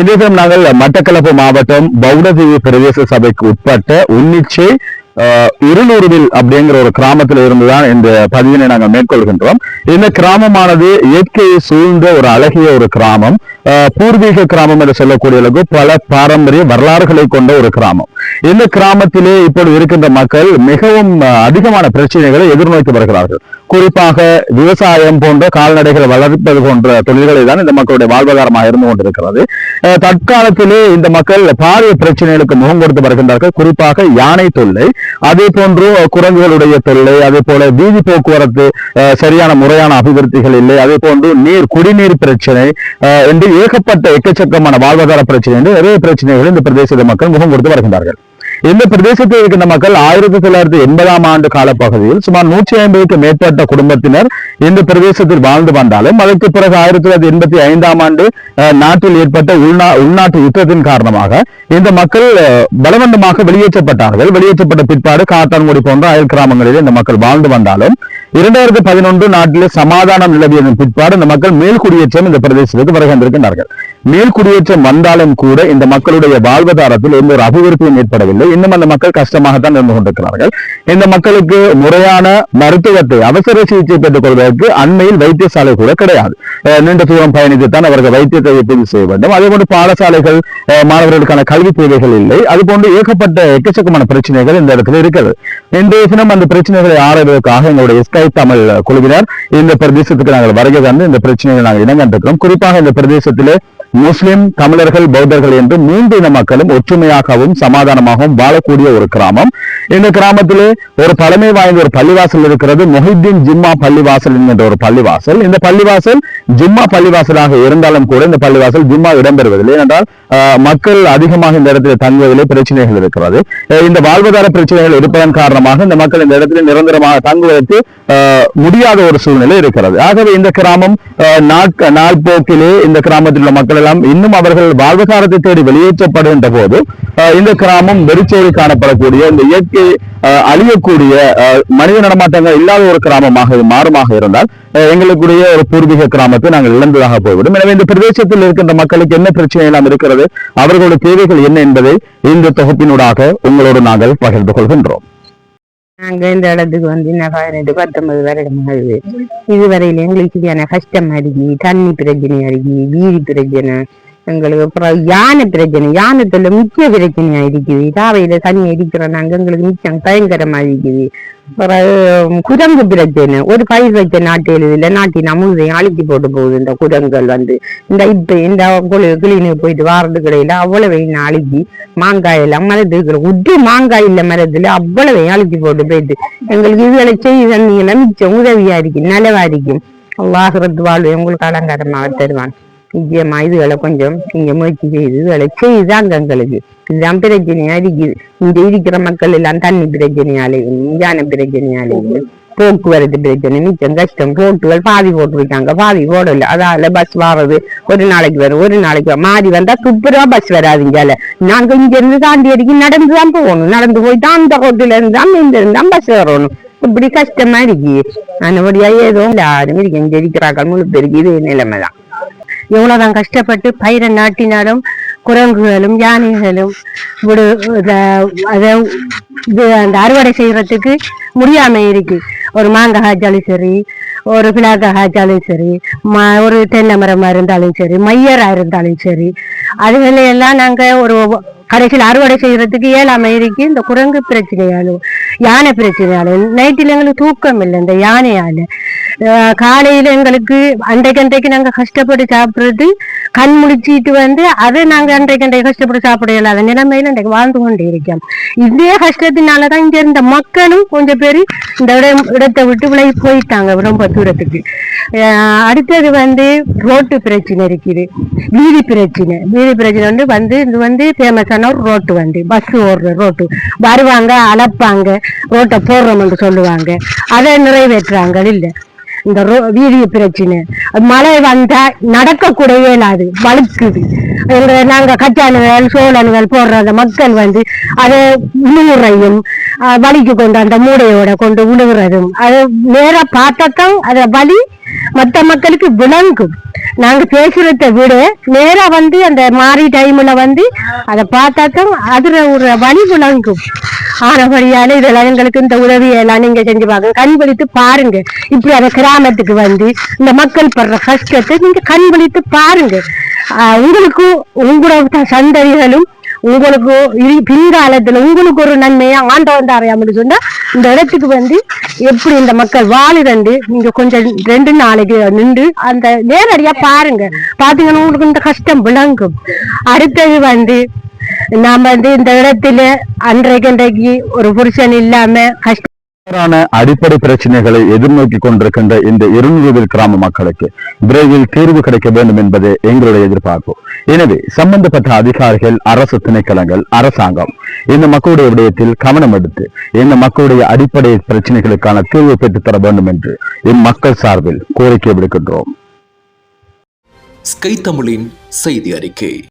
இதேசம் நாங்கள் மட்டக்களப்பு மாவட்டம் பவுடதீவு பிரதேச சபைக்கு உட்பட்ட உன்னிச்சை இருநூறுவில் அப்படிங்கிற ஒரு கிராமத்தில் இருந்துதான் இந்த பதிவினை நாங்கள் மேற்கொள்கின்றோம். இந்த கிராமமானது இயற்கையை சூழ்ந்த ஒரு அழகிய ஒரு கிராமம். பூர்வீக கிராமம் என்று சொல்லக்கூடிய அளவுக்கு பல பாரம்பரிய வரலாறுகளை கொண்ட ஒரு கிராமம். இந்த கிராமத்திலே இப்பொழுது இருக்கின்ற மக்கள் மிகவும் அதிகமான பிரச்சனைகளை எதிர்நோக்கி வருகிறார்கள். குறிப்பாக விவசாயம் போன்ற கால்நடைகளை வளர்ப்பது போன்ற தொழில்களை தான் இந்த மக்களுடைய வாழ்வாதாரமாக இருந்து கொண்டிருக்கிறது. தற்காலத்திலே இந்த மக்கள் பாரிய பிரச்சனைகளுக்கு முகம் கொடுத்து வருகின்றார்கள். குறிப்பாக யானை தொல்லை அதே போன்று குரங்குகளுடைய தொல்லை அதே போல வீதி போக்குவரத்து சரியான முறையான அபிவிருத்திகள் இல்லை அதே போன்று நீர் குடிநீர் பிரச்சனை என்று ஏகப்பட்ட எக்கச்சக்கமான வாழ்வாதார பிரச்சனை என்று நிறைய பிரச்சனைகள் இந்த பிரதேச மக்கள் முகம் கொடுத்து வருகின்றார்கள். இந்த பிரதேசத்தில் இருக்கின்ற மக்கள் ஆயிரத்தி தொள்ளாயிரத்தி எண்பதாம் ஆண்டு காலப்பகுதியில் சுமார் நூற்றி ஐம்பதுக்கு மேற்பட்ட குடும்பத்தினர் இந்த பிரதேசத்தில் வாழ்ந்து வந்தாலும் அதற்கு பிறகு ஆயிரத்தி தொள்ளாயிரத்தி எண்பத்தி ஐந்தாம் ஆண்டு நாட்டில் ஏற்பட்ட உள்நா உள்நாட்டு யுத்தத்தின் காரணமாக இந்த மக்கள் பலவந்தமாக வெளியேற்றப்பட்டார்கள். வெளியேற்றப்பட்ட பிற்பாடு காத்தான்குடி போன்ற அயல் கிராமங்களில் இந்த மக்கள் வாழ்ந்து வந்தாலும் இரண்டாயிரத்தி பதினொன்று நாட்டிலே சமாதானம் நிலவியதன் பிற்பாடு இந்த மக்கள் மேல்குடியேற்றம் இந்த பிரதேசத்துக்கு வருகின்றிருக்கின்றார்கள் மேல்குடியேற்றம் வந்தாலும் கூட இந்த மக்களுடைய வாழ்வாதாரத்தில் எந்த ஒரு அபிவிருத்தியும் ஏற்படவில்லை. இன்னும் அந்த மக்கள் கஷ்டமாகத்தான் இருந்து கொண்டிருக்கிறார்கள். இந்த மக்களுக்கு முறையான மருத்துவத்தை அவசர சிகிச்சை பெற்றுக் கொள்வதற்கு அண்மையில் வைத்தியசாலை கூட கிடையாது. நீண்ட தூரம் பயணித்துத்தான் அவர்கள் வைத்தியத்தை பதிவு செய்ய வேண்டும். அதே போன்று பாடசாலைகள் அஹ் மாணவர்களுக்கான கல்வி தேவைகள் இல்லை. அது போன்று ஏகப்பட்ட எக்கச்சக்கமான பிரச்சனைகள் இந்த இடத்துல இருக்கிறது. இன்றைய தினம் அந்த பிரச்சனைகளை ஆராய்வதற்காக எங்களுடைய ஸ்கை தமிழ் குழுவினர் இந்த பிரதேசத்துக்கு நாங்கள் வருகை தந்து இந்த பிரச்சனைகளை நாங்கள் இனங்கண்டிருக்கிறோம் குறிப்பாக இந்த பிரதேசத்திலே முஸ்லிம் தமிழர்கள் பௌத்தர்கள் என்று மூன்று இன மக்களும் ஒற்றுமையாகவும் சமாதானமாகவும் வாழக்கூடிய ஒரு கிராமம். இந்த கிராமத்திலே ஒரு பழமை வாய்ந்த ஒரு பள்ளிவாசல் இருக்கிறது. மொஹித்தீன் ஜிம்மா பள்ளிவாசல் என்கின்ற ஒரு பள்ளிவாசல். இந்த பள்ளிவாசல் ஜிம்மா பள்ளிவாசலாக இருந்தாலும் கூட இந்த பள்ளிவாசல் ஜிம்மா இடம்பெறுவதில்லை. என்றால் மக்கள் அதிகமாக இந்த இடத்தில் தங்குவதிலே பிரச்சனைகள் இருக்கிறது. இந்த வாழ்வாதார பிரச்சனைகள் இருப்பதன் காரணமாக இந்த மக்கள் இந்த இடத்துல நிரந்தரமாக தங்குவதற்கு முடியாத ஒரு சூழ்நிலை இருக்கிறது. ஆகவே இந்த கிராமம் நாள் போக்கிலே இந்த கிராமத்தில் உள்ள மக்கள் எல்லாம் இன்னும் அவர்கள் வாழ்வாதாரத்தை தேடி வெளியேற்றப்படுகின்ற போது இந்த கிராமம் வெறிச்சோடி காணப்படக்கூடிய இந்த இயற்கை அழியக்கூடிய ஆஹ், மனித நடமாட்டங்கள் இல்லாத ஒரு கிராமமாக இது மாறுமாக இருந்தால் எங்களுக்குடைய ஒரு பூர்வீக கிராமத்தை நாங்கள் இழந்ததாக போய்விடும். எனவே இந்த பிரதேசத்தில் இருக்கின்ற மக்களுக்கு என்ன பிரச்சனை எல்லாம் இருக்கிறது அவர்களுடைய தேவைகள் என்ன என்பதை இந்த தொகுப்பினூடாக உங்களோடு நாங்கள் பகிர்ந்து கொள்கின்றோம். நாங்க இந்த இடத்துக்கு வந்து என்ன பதினெட்டு பத்தொன்பது வருடமாகுது இதுவரையில எங்களுக்கு கஷ்டம் அருகி தண்ணி பிரச்சனை அருகி வீதி பிரச்சனை எங்களுக்கு அப்புறம் யானை பிரச்சனை. யானத்துல முக்கிய பிரச்சனையா இருக்குது தாவையில தண்ணி இருக்கிறோம் நாங்க எங்களுக்கு மிச்சம் பயங்கரமா இருக்குது. அப்புறம் குரங்கு பிரச்சனை. ஒரு பயிர் வச்ச நாட்டு எழுதில நாட்டின் அமுதையும் அழுத்தி போட்டு போகுது இந்த குரங்குகள் வந்து. இந்த இப்ப இந்த குழு போயிட்டு வாரது கிடையில அவ்வளவையும் அழுகி மாங்காய் எல்லாம் மரத்துக்கு உட்டு மாங்காய் இல்ல மரத்துல அவ்வளவையும் அழுத்தி போட்டு போயிட்டு எங்களுக்கு இதுகளை செய்ய தந்தீங்கன்னா மிச்சம் உதவியா இருக்கு நல்லவா இருக்கும் அல்லாஹிரத்து வாழ்வு உங்களுக்கு அலங்காரமாக தருவான். நிச்சயமா இதுகளை கொஞ்சம் நீங்க முயற்சி செய்து இதுகளை செய்தாங்க எங்களுக்கு. இதுதான் பிரச்சனையா இருக்குது இங்க இருக்கிற மக்கள் எல்லாம் தண்ணி பிரச்சனையாலையும் ஞான பிரச்சனையாலையும் போக்குவரத்து பிரச்சனை மிச்சம் கஷ்டம். ரோட்டுகள் பாதி போட்டுருக்காங்க பாதி போடல. அதால பஸ் வர்றது ஒரு நாளைக்கு வரும் ஒரு நாளைக்கு வரும். மாறி வந்தா துப்புரா பஸ் வராதுங்கால நாங்க இங்க இருந்து தாண்டி அடிக்கி நடந்து தான் போகணும். நடந்து போய் தான் அந்த ஹோட்டல இருந்தா இந்த இருந்தா பஸ் வரணும் இப்படி கஷ்டமா இருக்கு. அந்தபடியா ஏதோ யாரும் இருக்கு இங்க இருக்கிறார்கள் முழு பெருக்கு இதே நிலைமைதான். எவ்வளவுதான் கஷ்டப்பட்டு பயிரை நாட்டினாலும் குரங்குகளும் யானைகளும் விடு இத- அந்த அறுவடை செய்யறதுக்கு முடியாம இருக்கு. ஒரு மாங்காய் காய்ச்சாலும் சரி ஒரு பிளாக்காய் காய்ச்சாலும் சரி ம- ஒரு தென்னை மரமா இருந்தாலும் சரி மையரா இருந்தாலும் சரி அதுகளை எல்லாம் நாங்க ஒரு கடைசியில் அறுவடை செய்யறதுக்கு இயலாம இருக்கு இந்த குரங்கு பிரச்சனையாலும் யானை பிரச்சனையாலும் நைட்டில் எங்களுக்கு தூக்கம் இல்லை இந்த யானையால. காலையில எங்களுக்கு அன்றைக்கு அன்றைக்கு நாங்க கஷ்டப்பட்டு சாப்பிடுறது கண் முழிச்சிட்டு வந்து அதை நாங்க அன்றைக்கு அன்றைக்கு கஷ்டப்பட்டு சாப்பிட இல்லாத நிலைமையில அன்றைக்கு வாழ்ந்து கொண்டு இருக்கோம். இதே கஷ்டத்தினாலதான் இங்க இருந்த மக்களும் கொஞ்சம் பேர் இந்த இடத்தை விட்டு விலகி போயிட்டாங்க ரொம்ப தூரத்துக்கு. அடுத்தது வந்து ரோட்டு பிரச்சனை இருக்குது. வீதி பிரச்சனை. வீதி பிரச்சனை வந்து வந்து இது வந்து ஃபேமஸான ஒரு ரோட்டு வண்டி பஸ் ஓடுற ரோட்டு வருவாங்க அளப்பாங்க ரோட்டை போடுறோம்னு சொல்லுவாங்க. அதை நிறைவேற்றுறாங்க இல்லை? இந்த ரோ- வீதி பிரச்சனை. மழை வந்தா நடக்க கூட இயலாது வழுக்குது. எங்க நாங்க கச்சானுகள் சோழன்கள் போடுற அந்த மக்கள் வந்து அதை உழுவுறையும் வலிக்கு கொண்டு அந்த மூடையோட கொண்டு உழுவுறதும். அது நேரா பார்த்தாத்தான் அத வலி மத்த மக்களுக்கு விளங்கும். நாங்க பேசுறத விட நேரா வந்து அந்த மாறி டைம்ல வந்து அதை பார்த்தாத்தான் அதுல ஒரு வழி விளங்கும். ஆனபடியால இதெல்லாம் எங்களுக்கு இந்த உதவியெல்லாம் நீங்க செஞ்சு பாருங்க கண் விழித்து பாருங்க. இப்படி அந்த கிராமத்துக்கு வந்து இந்த மக்கள் படுற கஷ்டத்தை நீங்க கண் விழித்து பாருங்க. ஆஹ் உங்களுக்கும் உங்களோட சந்ததிகளும் உங்களுக்கு பின்காலத்துல உங்களுக்கு ஒரு நன்மையை ஆண்டவன் அறியாமல் சொன்னா இந்த இடத்துக்கு வந்து எப்படி இந்த மக்கள் வாழுதண்டு நீங்க கொஞ்சம் ரெண்டு நாளைக்கு நின்று அந்த நேரடியா பாருங்க. பாத்தீங்கன்னா உங்களுக்கு இந்த கஷ்டம் விளங்கும். அடுத்தது வந்து நாம வந்து இந்த இடத்துல அன்றைக்கு அன்றைக்கு ஒரு புருஷன் இல்லாம கஷ்டம் இவ்வாறான அடிப்படை பிரச்சனைகளை எதிர்நோக்கி கொண்டிருக்கின்ற இந்த இருநூறு கிராம மக்களுக்கு விரைவில் தீர்வு கிடைக்க வேண்டும் என்பதே எங்களுடைய எதிர்பார்ப்பு. எனவே சம்பந்தப்பட்ட அதிகாரிகள் அரசு திணைக்களங்கள் அரசாங்கம் இந்த மக்களுடைய விடயத்தில் கவனம் எடுத்து இந்த மக்களுடைய அடிப்படை பிரச்சனைகளுக்கான தீர்வு பெற்றுத் தர வேண்டும் என்று இம்மக்கள் சார்பில் கோரிக்கை விடுக்கின்றோம். ஸ்கை தமிழின் செய்தி அறிக்கை.